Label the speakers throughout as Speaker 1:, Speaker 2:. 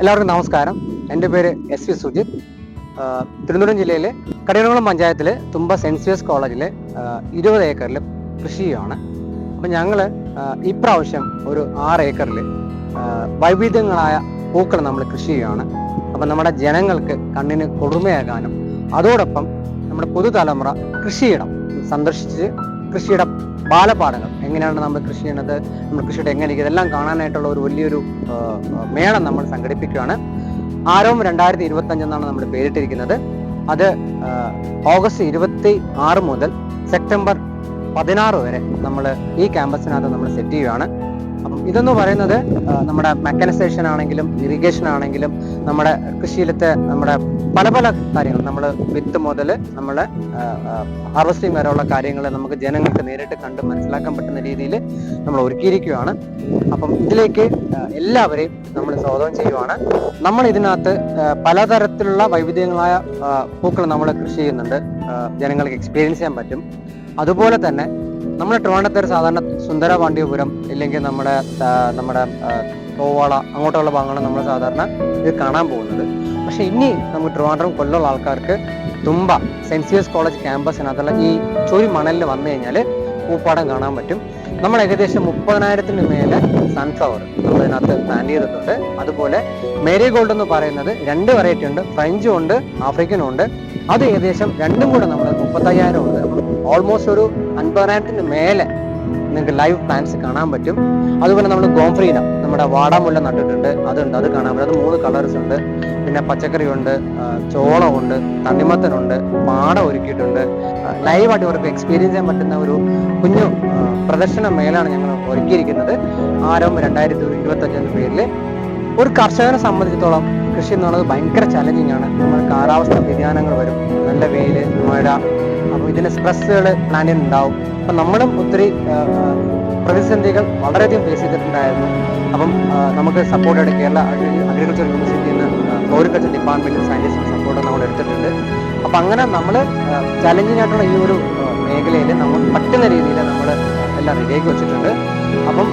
Speaker 1: എല്ലാവർക്കും നമസ്കാരം. എന്റെ പേര് എസ് വി സുജിത്. തിരുവനന്തപുരം ജില്ലയിലെ കടിയനകുളം പഞ്ചായത്തിലെ തുമ്പ സെന്റ് സിയസ് കോളേജിലെ ഇരുപത് ഏക്കറിൽ കൃഷിയാണ് അപ്പം ഞങ്ങൾ ഇപ്രാവശ്യം ഒരു ആറ് ഏക്കറിൽ വൈവിധ്യങ്ങളായ പൂക്കൾ നമ്മൾ കൃഷി ചെയ്യുകയാണ് അപ്പം നമ്മുടെ ജനങ്ങൾക്ക് കണ്ണിന് കുളിർമയാകാനും അതോടൊപ്പം നമ്മുടെ പുതുതലമുറ കൃഷിയിടം സന്ദർശിച്ച് കൃഷിയുടെ ബാലപാഠങ്ങൾ എങ്ങനെയാണ് നമ്മൾ കൃഷി ചെയ്യുന്നത് നമ്മൾ കൃഷിയുടെ എങ്ങനെ ഇതെല്ലാം കാണാനായിട്ടുള്ള ഒരു വലിയൊരു മേളം നമ്മൾ സംഘടിപ്പിക്കുകയാണ്. ആരോം രണ്ടായിരത്തി ഇരുപത്തി അഞ്ചെന്നാണ് നമ്മൾ പേരിട്ടിരിക്കുന്നത്. അത് ഓഗസ്റ്റ് ഇരുപത്തി ആറ് മുതൽ സെപ്റ്റംബർ പതിനാറ് വരെ നമ്മൾ ഈ ക്യാമ്പസിനകത്ത് നമ്മൾ സെറ്റ് ചെയ്യുകയാണ്. അപ്പം ഇതെന്ന് പറയുന്നത് നമ്മുടെ മെക്കനൈസേഷൻ ആണെങ്കിലും ഇറിഗേഷൻ ആണെങ്കിലും നമ്മുടെ കൃഷിയിലത്തെ നമ്മുടെ പല പല കാര്യങ്ങൾ നമ്മൾ വിത്ത് മുതൽ നമ്മൾ ഹാർവസ്റ്റിംഗ് വരെയുള്ള കാര്യങ്ങൾ നമുക്ക് ജനങ്ങൾക്ക് നേരിട്ട് കണ്ട് മനസ്സിലാക്കാൻ പറ്റുന്ന രീതിയിൽ നമ്മൾ ഒരുക്കിയിരിക്കുകയാണ്. അപ്പം ഇതിലേക്ക് എല്ലാവരെയും നമ്മൾ സ്വാഗതം ചെയ്യുവാണ്. നമ്മൾ ഇതിനകത്ത് പലതരത്തിലുള്ള വൈവിധ്യങ്ങളായ പൂക്കൾ നമ്മൾ കൃഷി ചെയ്യുന്നുണ്ട്. ജനങ്ങൾക്ക് എക്സ്പീരിയൻസ് ചെയ്യാൻ പറ്റും. അതുപോലെ തന്നെ നമ്മുടെ ട്രിവാൻഡ്രത്തെ സാധാരണ സുന്ദര പാണ്ഡ്യപുരം ഇല്ലെങ്കിൽ നമ്മുടെ നമ്മുടെ കോവാള അങ്ങോട്ടുള്ള ഭാഗങ്ങളാണ് നമ്മൾ സാധാരണ ഇത് കാണാൻ പോകുന്നത്. പക്ഷെ ഇനി നമുക്ക് ട്രിവാൻഡ്രം കൊല്ലമുള്ള ആൾക്കാർക്ക് തുമ്പ സെന്റ് സിയസ് കോളേജ് ക്യാമ്പസിനകത്തുള്ള ഈ ചൊരി മണലിൽ വന്നു കഴിഞ്ഞാൽ പൂപ്പാടം കാണാൻ പറ്റും. നമ്മൾ ഏകദേശം മുപ്പതിനായിരത്തിന് മേലെ സൺഫ്ലവർ നമ്മൾ ഇതിനകത്ത് പ്ലാന്റ് ചെയ്തിട്ടുണ്ട്. അതുപോലെ മേരി ഗോൾഡ് എന്ന് പറയുന്നത് രണ്ട് വെറൈറ്റി ഉണ്ട്. ഫ്രഞ്ചും ഉണ്ട് ആഫ്രിക്കനും ഉണ്ട്. അത് ഏകദേശം രണ്ടും കൂടെ നമ്മൾ മുപ്പത്തയ്യായിരം ഉണ്ട്. ഓൾമോസ്റ്റ് ഒരു അൻപതിനായിരത്തിന് മേലെ നിങ്ങൾക്ക് ലൈവ് പ്ലാന്റ്സ് കാണാൻ പറ്റും. അതുപോലെ നമ്മൾ ഗോംഫ്രീന നമ്മുടെ വാടാമുല്ല നട്ടിട്ടുണ്ട്. അതുണ്ട് അത് കാണാൻ പറ്റും. അത് മൂന്ന് കളേഴ്സ് ഉണ്ട്. പിന്നെ പച്ചക്കറിയുണ്ട് ചോളമുണ്ട് തണ്ണിമത്തനുണ്ട് പാട ഒരുക്കിയിട്ടുണ്ട്. ലൈവായിട്ട് ഇവർക്ക് എക്സ്പീരിയൻസ് ചെയ്യാൻ പറ്റുന്ന ഒരു കുഞ്ഞു പ്രദർശന മേലാണ് ഞങ്ങൾ ഒരുക്കിയിരിക്കുന്നത്. ആരംഭം രണ്ടായിരത്തി ഇരുപത്തി അഞ്ചെന്ന പേരിൽ ഒരു കർഷകനെ സംബന്ധിച്ചിടത്തോളം കൃഷി എന്ന് പറയുന്നത് ഭയങ്കര ചലഞ്ചിങ് ആണ്. നമ്മൾ കാലാവസ്ഥ വ്യതിയാനങ്ങൾ വരും. നല്ല വെയിൽ മഴ ഇതിന്റെ സ്ട്രെസ്സുകൾ പ്ലാനിൽ ഉണ്ടാവും അപ്പം നമ്മളും ഒത്തിരി പ്രതിസന്ധികൾ വളരെയധികം ഫേസ് ചെയ്തിട്ടുണ്ടായിരുന്നു. അപ്പം നമുക്ക് സപ്പോർട്ടായിട്ട് കേരള അഗ്രികൾച്ചർ യൂണിവേഴ്സിറ്റിയിൽ നിന്ന് ഫ്ലോറിക്കൾച്ചർ ഡിപ്പാർട്ട്മെന്റ് സയന്റിസ്റ്റ് സപ്പോർട്ട് നമ്മൾ എടുത്തിട്ടുണ്ട്. അപ്പം അങ്ങനെ നമ്മൾ ചലഞ്ചിങ് ആയിട്ടുള്ള ഈ ഒരു മേഖലയിൽ നമ്മൾ പറ്റുന്ന രീതിയിൽ നമ്മൾ എല്ലാം റെഡിയാക്കി വെച്ചിട്ടുണ്ട്. അപ്പം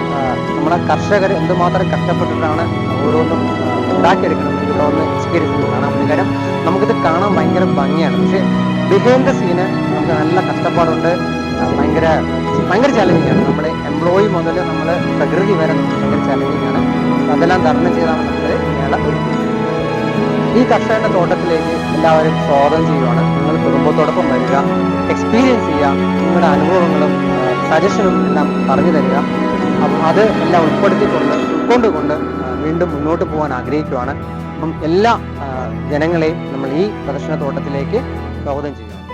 Speaker 1: നമ്മുടെ കർഷകർ എന്തുമാത്രം കഷ്ടപ്പെട്ടിട്ടാണ് ഓരോന്നും ഉണ്ടാക്കിയെടുക്കണം ഇവിടെ ഒന്ന് എക്സ്പീരിയൻസ് കാണാൻ കാരണം നമുക്കിത് കാണാൻ ഭയങ്കര ഭംഗിയാണ്. പക്ഷേ ബിഹൈൻഡ് ദ സീന് നമുക്ക് നല്ല കഷ്ടപ്പാടുണ്ട്. ഭയങ്കര ഭയങ്കര ചാലഞ്ചിങ് ആണ്. നമ്മുടെ എംപ്ലോയി മുതൽ നമ്മൾ പ്രകൃതി വരെ ഭയങ്കര ചാലഞ്ചിങ് ആണ്. അതെല്ലാം തരണം ചെയ്താണ് നമ്മൾ മേള ഈ കർഷകന്റെ തോട്ടത്തിലേക്ക് എല്ലാവരും സ്വാഗതം ചെയ്യുവാണ്. നിങ്ങൾ കുടുംബത്തോടൊപ്പം വരിക എക്സ്പീരിയൻസ് ചെയ്യുക നിങ്ങളുടെ അനുഭവങ്ങളും സജഷനും എല്ലാം പറഞ്ഞു തരിക. അപ്പം അത് എല്ലാം ഉൾപ്പെടുത്തിക്കൊണ്ട് ഉൾക്കൊണ്ടുകൊണ്ട് വീണ്ടും മുന്നോട്ട് പോകാൻ ആഗ്രഹിക്കുവാണ്. അപ്പം എല്ലാ ജനങ്ങളെയും നമ്മൾ ഈ പ്രദർശന തോട്ടത്തിലേക്ക് സ്വാഗതം ചെയ്യുക.